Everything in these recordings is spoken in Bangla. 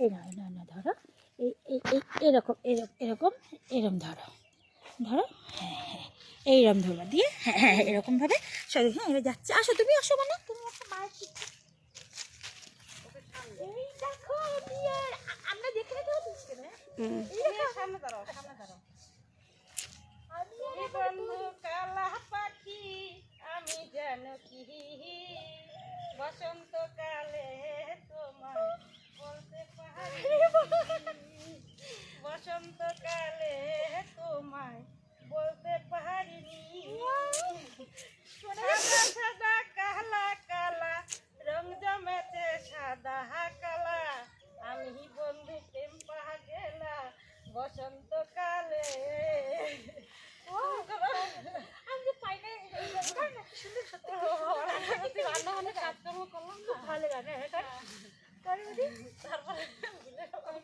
এই না না না ধরো। এই এই এই এরকম এরকম এরকম এরকম ধরো। ধরো হ্যাঁ হ্যাঁ এইরকম ধরো দিয়ে হ্যাঁ হ্যাঁ হ্যাঁ, এরকমভাবে সরি হ্যাঁ এবার যাচ্ছে। আসো তুমি আসো মানে। তুমি আসো মায়ের এই দেখো আমরা দেখে রেখে দিচ্ছি না এই দেখো। সামনে দাঁড়াও সামনে দাঁড়াও আমি এই পাখি আমি যেন কি? বসন্ত কালে তোমায় বলতে পারি বসন্ত তোমায় বলতে পারিনি। সাদা সাদা কালা কালা রং জমেছে সাদা কালা। আমি বন্ধু প্রেম পাহা গেলা বসন্ত কালে আমি যে পাই না এই গানটা কি সুন্দর সত্যি। রান্না অনেক কাজকর্ম করলাম খুব ভালো হ্যাঁ এটা করে বুঝি তারপরে ভুলে গেলাম।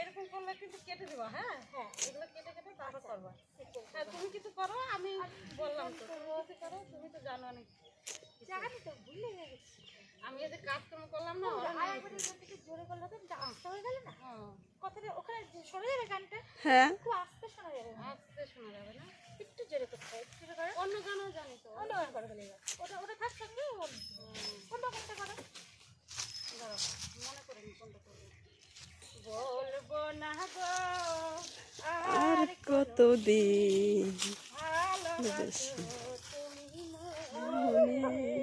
এরকম করলে কিন্তু কেটে দিবা হ্যাঁ? হ্যাঁ। এগুলো কেটে কেটে তারপর করবা। হ্যাঁ তুমি কিছু করো আমি বললাম তো। তুমি করো তুমি তো জানো অনেক জানি তো ভুলে গেছি। আমি এই যে কাজকর্ম করলাম না ওরা আর এখান থেকে জোরে করলে তো আস্তে হয়ে গেল না? হ্যাঁ, কথাটা ওখানে শোনা যাবে গানটা? হ্যাঁ। একটু আস্তে শোনা যাবে। না আস্তে শোনা যাবে না? একটু জোরে করতে হবে একটু জোরে অন্য গানও জানি তো। অন্য গান করো তাহলে ওটা ওটা থাক সঙ্গে অন্য অন্য গানটা করো দাঁড়াও, মনে করিনি কোনটা করব বলব না গো আর কতদিন ভালো তুমি মনে।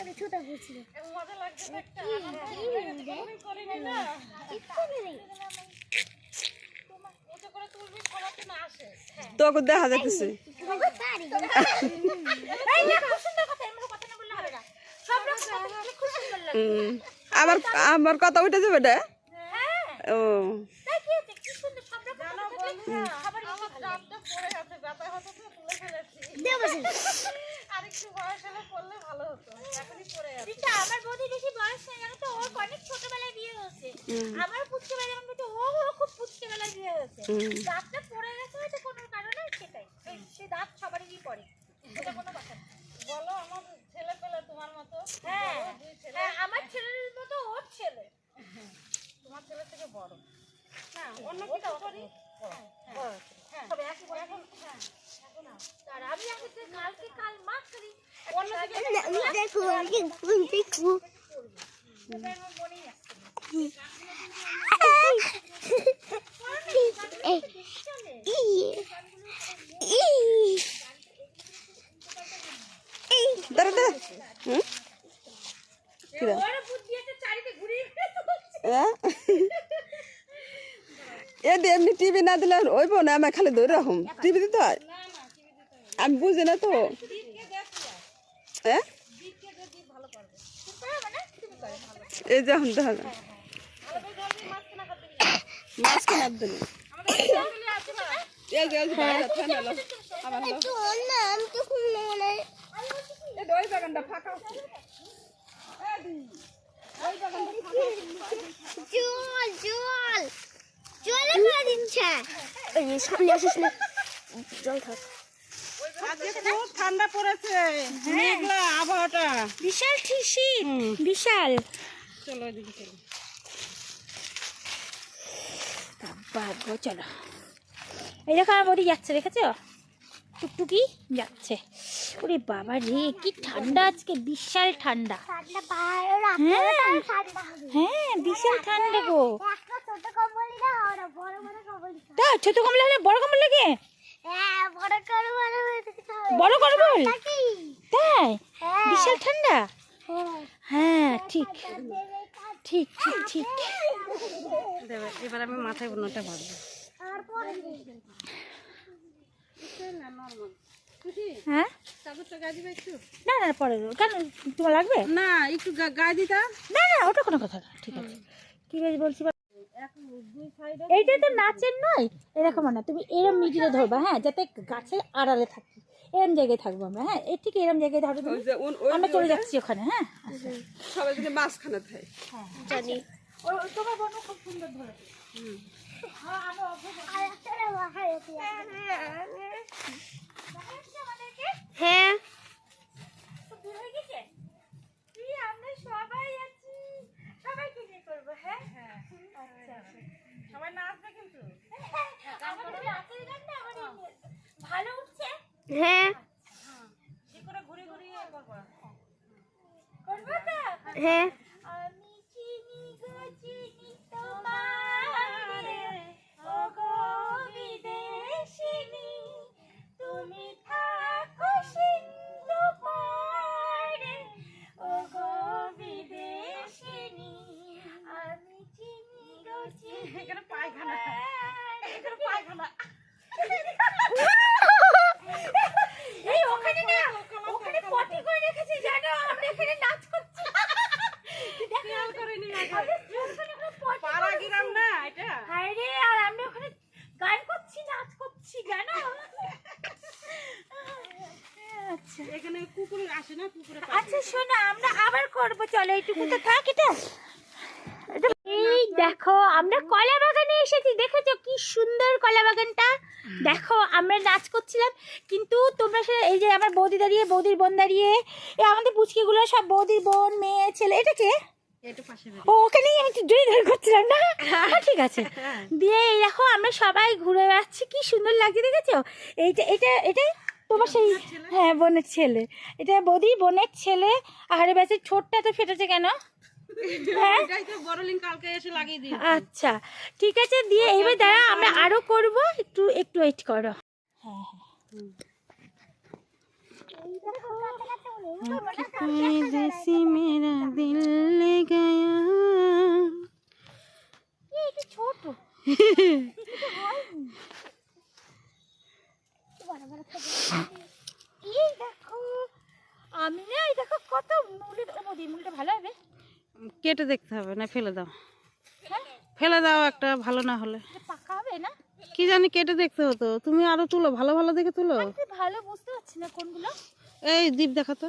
আমি ছোটা বলছিল এখন মজা লাগছে তোকে দেখা যাইতেছে। এই খুব সুন্দর কথা এমন কথা না বললে হবে না। সব রকম কথা বললে খুব সুন্দর লাগে। উম, আমার আমার কথা উঠে যাবে এটা হ্যাঁ। ও। তাই কি হচ্ছে কি সুন্দর সব রকম জানো কথা বললে বন্ধুরা সবার আমার দাঁতটা পড়ে আছে ব্যথা হতো তুলে ফেলেছি। আর বয়স হলে পড়লে ভালো হতো এখনই পড়ে আছে। আমার বৌদি বেশি বয়স নেই জানো তো ওর অনেক ছোটবেলায় বিয়ে হয়েছে। আমার পুচকে বেলা কিন্তু ও ও খুব পুচকে বেলায় বিয়ে হয়েছে। দাঁতটা পড়ে গেছে হয়তো কোনো কারণে সেটাই। সে দাঁত সবারই পড়ে। এটা কোনো কথা বলো আমার ছেলে পেলে তোমার মতো? হ্যাঁ হ্যাঁ আমার ছেলের মতো ওর ছেলে। তোমার ছেলে থেকে বড়। না অন্য কিছু করি? দাঁড়া দাঁড়া হুম? কি দাঁড়া ওর বুদ্ধি আছে চারিতে ঘুরিয়ে হ্যাঁ? এদি এমনি টিভি না দিলে ওইব না আমার খালি ধরে রাখুম টিভি দিতে হয়? আমি বুঝি না তো। হ্যাঁ? এই যে এখন যায় মাছ কেনার হলো। এই যে ওই বাগানটা ফাঁকা আছে। জল জল জলে করে দিচ্ছে এই সামনে আসিস না। জল থাক। ঠান্ডা পড়েছে। মেঘলা আবহাওয়াটা। বিশাল ঠিক শীত বিশাল। চলো এদিকে চলো। বাবা চলো। এই দেখো আমার বডি যাচ্ছে দেখেছ? টুকটুকি যাচ্ছে। ওরে বাবা রে কি ঠান্ডা আজকে বিশাল ঠান্ডা। ঠান্ডা হ্যাঁ। হ্যাঁ বিশাল ঠান্ডা গো। ছোট কম্বলি না ওরা বড় বড় কম্বলি তা ছোট কমলা হলে বড় কমলা লাগে? বড় কম্বল তাই? হ্যাঁ। বিশাল ঠান্ডা? হ্যাঁ। ঠিক। ঠিক ঠিক ঠিক। এবার আমি মাথায় অন্যটা বাঁধবো তারপরে না নর্মাল খুশি হ্যাঁ? না না পরে কেন? তোমার লাগবে? না একটু গা- গায়ে দিতা? না না ওটা কোনো কথা না। ঠিক আছে। কি বেশ বলছি? এইটা তো নাচের নয়? এরকম না তুমি এরম মিডিলে ধরবা হ্যাঁ যাতে গাছের আড়ালে থাকি। এরম জায়গায় থাকব আমরা হ্যাঁ? এই ঠিক এরম জায়গায় ধরো আমরা চলে যাচ্ছি ওখানে হ্যাঁ? আচ্ছা। সবাই যদি মাঝখানে থাকে জানি। ও- ও তোমার বোনও খুব সুন্দর ধরেছে। হ্যাঁ, হ্যাঁ। হয়ে। করব হ্যাঁ। না আচ্ছা শোনো আমরা আবার করব। চলো এইটুকু তো থাক এটা। এই দেখো আমরা কলা বাগানে এসেছি। দেখেছ কি সুন্দর কলা বাগানটা? দেখো আমরা নাচ করছিলাম কিন্তু তোমরা সে এই যে আমার বৌদি দাঁড়িয়ে বৌদির বোন দাঁড়িয়ে এই আমাদের পুচকিগুলো সব বৌদির বোন মেয়ে ছেলে এটা কে? ও ওখানেই আমি জড়ি ধরে করছিলাম না? হ্যাঁ, ঠিক আছে। দিয়ে এই দেখো আমরা সবাই ঘুরে বেড়াচ্ছি। কি সুন্দর লাগছে দেখেছ? এইটা এটা এটা তোমার সেই হ্যাঁ বোনের ছেলে। এটা বৌদি বোনের ছেলে। আর বেঁচে ছোটটা তো ফেটেছে কেন? হ্যাঁ? এটাই তো বড় লিঙ্ক কালকে এসে লাগিয়ে দিই আচ্ছা ঠিক আছে দিয়ে এইবার দাঁড়া আমরা আরও করব। একটু একটু ওয়েট করো। হ্যাঁ হ্যাঁ। মেরা দিল লে গায়া ছোট এই দেখো আমি না এই দেখো কত মুলি মোদি মুলিটা ভালো হবে? কেটে দেখতে হবে না ফেলে দাও। হ্যাঁ? ফেলে দাও একটা ভালো না হলে। পাকা হবে না? কি জানি কেটে দেখতে হতো তুমি আরও তুলো ভালো ভালো দেখে তুলো। ভালো বুঝতে পারছি না কোনগুলো। এই দ্বীপ দেখাতো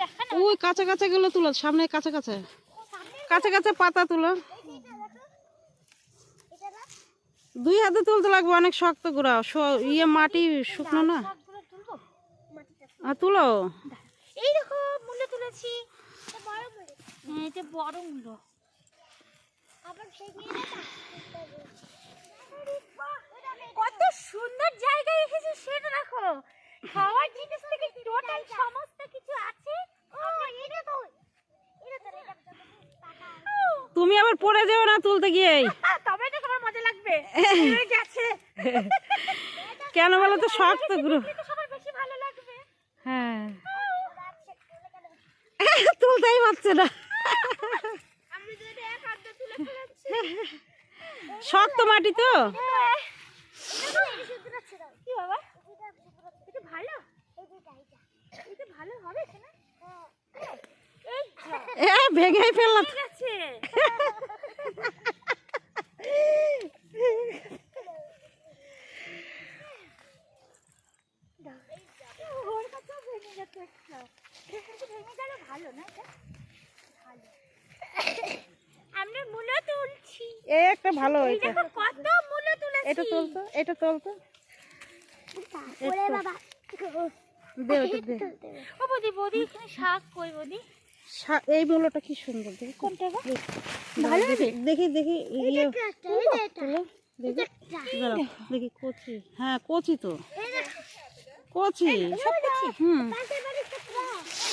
দেখা না। ওই কাঁচা কাঁচা গুলো তুলো সামনে কাঁচা কাঁচা। কাঁচা কাঁচা পাতা তুলো। দুই হাতে তুলতে লাগবে, অনেক শক্ত গুড়া ইয়ে মাটি শুকনো না? তুলো। এই তুলেছি। হ্যাঁ এটা বড় মূল্য। কত সুন্দর জায়গায় এসেছি সেটা দেখো। খাওয়ার জিনিস সমস্ত কিছু আছে। তুমি আবার পড়ে যেও না তুলতে গিয়ে তবে তো তোমার মজা লাগবে। গেছে। কেন বলো তো শক্ত সবার ভালো লাগবে। হ্যাঁ। তুলতেই পারছে না। শক্ত মাটি তো। কি ভালো? হবে এ ভেঙে ফেললাম একটা। ভালো না এটা? ভালো। আমরা মূলো তুলছি। এ একটা ভালো এই কত মূলো তুলেছি। এটা তুলতো এটা তুলতো। বাবা দে ওটা দে। ও বৌদি বৌদি এখানে শাক কই বৌদি? এই মূলটা কি সুন্দর দেখি কোনটা ভালো দেখি দেখি দেখি ইয়ে। দেখি। কচি। হ্যাঁ কচি তো। কচি। হুম।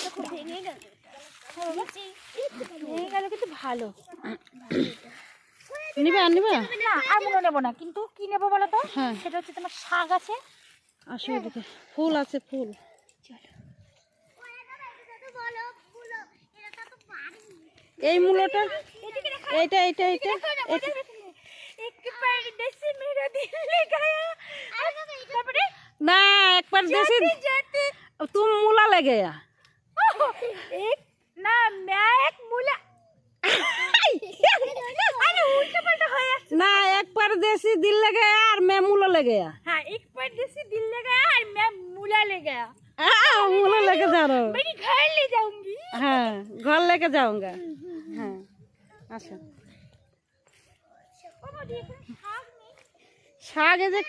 দেখো ভেঙে গেল। কিন্তু ভালো। নিবে আর নিবে। না আর মনে নেব না কিন্তু কি নেব বলো তো? হ্যাঁ। সেটা হচ্ছে তোমার শাক আছে। আসো এদিকে। ফুল আছে ফুল। এই মূলটা এইটা এইটা এইটা না একবার দেশি তুম মূলা লেগে এক না मैं एक मूला अरे उल्टा पलटा हो गया ना एक परदेसी दिल ले गया और मैं मूला ले गया हां एक परदेसी दिल ले गया और मैं मूला ले गया हां मूला लेके जा रहा हूं मेरी घर ले जाऊंगी हां घर लेके जाऊंगा আচ্ছা। শাক যে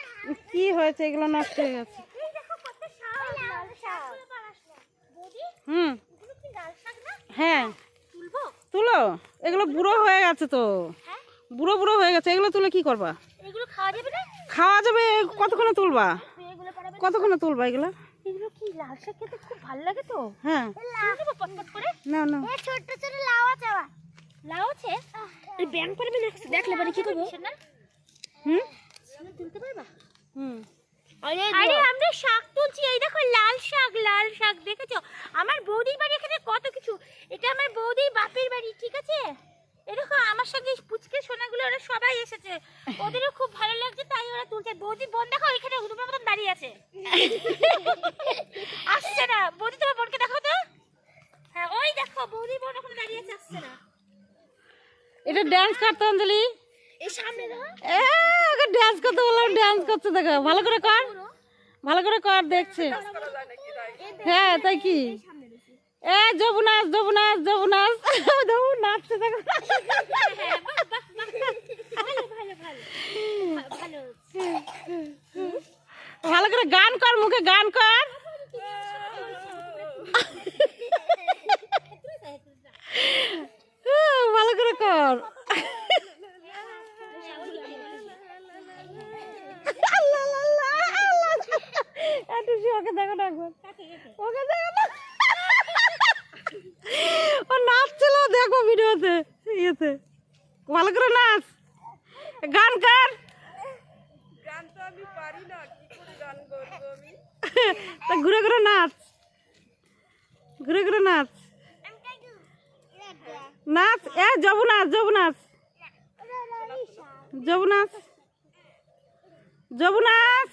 কি হয়েছে এগুলো নষ্ট হয়ে গেছে। হুম। হ্যাঁ। তুলো এগুলো বুড়ো হয়ে গেছে তো। বুড়ো বুড়ো হয়ে গেছে এগুলো তুলে কি করবা? খাওয়া যাবে কতক্ষণে তুলবা? কতক্ষণে তুলবা এগুলো? এগুলো কি লাল শাক খেতে খুব ভালো লাগে তো। হ্যাঁ। না না ছোট ছোট লাউ আছে লাউ আছে এই ব্যাং পারবে না দেখলে পরে কি করব? হুম? তুলতে পারবা? হুম। আরে আমরা শাক তুলছি এই দেখো লাল শাক লাল শাক দেখেছ? আমার বৌদির বাড়ি এখানে কত কিছু। এটা আমার বৌদির বাপের বাড়ি ঠিক আছে? দেখো আমার সঙ্গে পুচকে সোনাগুলো ওরা সবাই এসেছে। ওদেরও খুব ভালো লাগছে তাই ওরা তুলছে। বৌদি বোন দেখো এখানে হুদুমের মতন দাঁড়িয়ে আছে। আসছে না। বৌদি তোমার বোনকে দেখো তো। হ্যাঁ ওই দেখো বৌদি বোন ওখানে দাঁড়িয়ে আছে আসছে না। এটা ড্যান্স করতে অঞ্জলি? ড্যান্স করতে বললাম ড্যান্স করতে দেখো। ভালো করে কর। ভালো করে কর দেখছে। হ্যাঁ তাই কি? এ যবুনাস যবুনাস যবুনাস যবু নাচছে দেখো ভালো ভালো ভালো ভালো ভালো করে গান কর মুখে গান কর হ্যাঁ, ভালো করে কর আল্লাহ, আল্লাহ, আল্লাহ, আল্লাহ। একটু সে ওকে দেখো না একবার। ওকে না। ও নাচছিল দেখো ভিডিওতে ইয়েতে। ভালো করে নাচ। গান কর। তা ঘুরে ঘুরে নাচ। ঘুরে ঘুরে নাচ। নাচ। এ যাব নাচ যাব নাচ। যাব নাচ। যাব নাচ।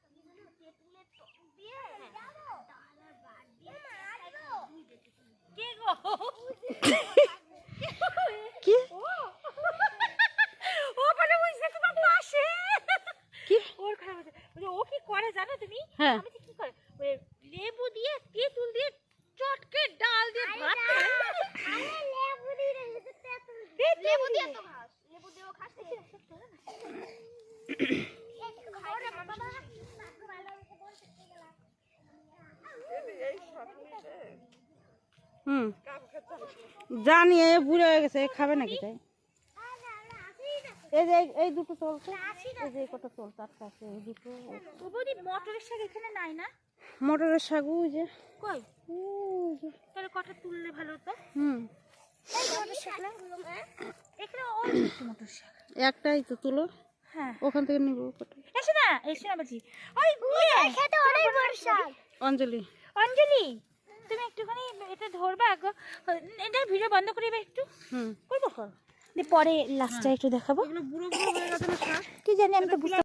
কি? ও বলে বুঝছে তোমার পাশে কি? ওর খারাপ হয়েছে ও কি করে জানো তুমি? হ্যাঁ। আমি কি করে? লেবু দিয়ে তেঁতুল দিয়ে চটকে ডাল দিয়ে ভাত খায়। লেবু দিয়ে লেবু দিয়ে তো খাস। লেবু দিয়েও খাস। হুম। জানি এ বুড়ে হয়ে গেছে এ খাবে নাকি তাই? এই যে এই- দুটো চলছে। এই যে কটা চলছে আটকা আছে এই দুটো। মটরের শাক এখানে নাই না? মটরের শাক ওই যে। কই? তাহলে কটা তুললে ভালো হতো? হুম। এখানে অল্প মটর শাক। একটাই তো তুলো। হ্যাঁ। ওখান থেকে নিবো এসো না এসো না বলছি ওই খেতে অনেক বড় শাক। অঞ্জলি। অঞ্জলি? তুমি একটুখানি এটা ধরবা এটা ভিডিও বন্ধ করে একটু? হুম। করব পরে লাস্টটা একটু দেখাবো। কি জানি আমি তো বুঝতে